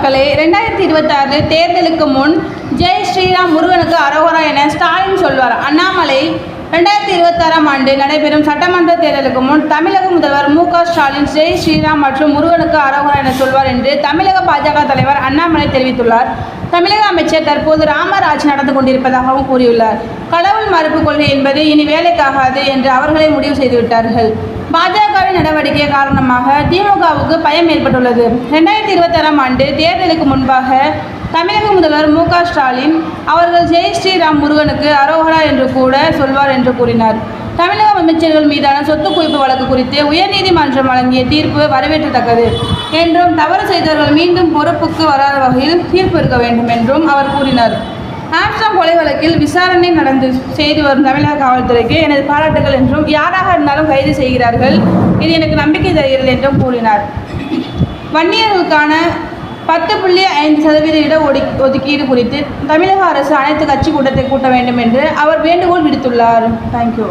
மக்களே ரெண்டாயிரத்தி இருபத்தாறு தேர்தலுக்கு முன் ஜெய் ஸ்ரீராம் முருகனுக்கு அரோகரா என ஸ்டாலின் சொல்வார். அண்ணாமலை ரெண்டாயிரத்தி இருபத்தாறாம் ஆண்டு நடைபெறும் சட்டமன்ற தேர்தலுக்கு முன் தமிழக முதல்வர் மு க ஸ்டாலின் ஜெய் ஸ்ரீராம் மற்றும் முருகனுக்கு அரோகரா என சொல்வார் என்று தமிழக பாஜக தலைவர் அண்ணாமலை தெரிவித்துள்ளார். தமிழக அமைச்சர் தற்போது ராமராஜ் நடந்து கொண்டிருப்பதாகவும் கூறியுள்ளார். கடவுள் மறுப்பு கொள்கை என்பது இனி வேலைக்காகாது என்று அவர்களே முடிவு செய்துவிட்டார்கள். பாஜகவின் நடவடிக்கை காரணமாக திமுகவுக்கு பயம் ஏற்பட்டுள்ளது. ரெண்டாயிரத்தி இருபத்தாறாம் ஆண்டு தேர்தலுக்கு முன்பாக தமிழக முதல்வர் மு க ஸ்டாலின் அவர்கள் ஜெய் ஸ்ரீராம் முருகனுக்கு அரோகரா என்று கூட சொல்வார் என்று கூறினார். தமிழக அமைச்சர்கள் மீதான சொத்து குவிப்பு வழக்கு குறித்து உயர்நீதிமன்றம் வழங்கிய தீர்ப்பு வரவேற்றத்தக்கது என்றும் தவறு செய்தவர்கள் மீண்டும் பொறுப்புக்கு வராத வகையில் தீர்ப்பு இருக்க வேண்டும் என்றும் அவர் கூறினார். ஆம்ஸ்டாங் கொலை வழக்கில் விசாரணை நடந்து செய்து வரும் தமிழக காவல்துறைக்கு எனது பாராட்டுகள் என்றும் யாராக இருந்தாலும் கைது செய்கிறார்கள். இது எனக்கு நம்பிக்கை தருகிறது என்றும் கூறினார். வன்னியர்களுக்கான பத்து புள்ளி ஐந்து சதவீத இட ஒடி ஒதுக்கீடு குறித்து தமிழக அரசு அனைத்து கட்சி கூட்டத்தை கூட்ட வேண்டும் என்று அவர் வேண்டுகோள் விடுத்துள்ளார். தேங்க்யூ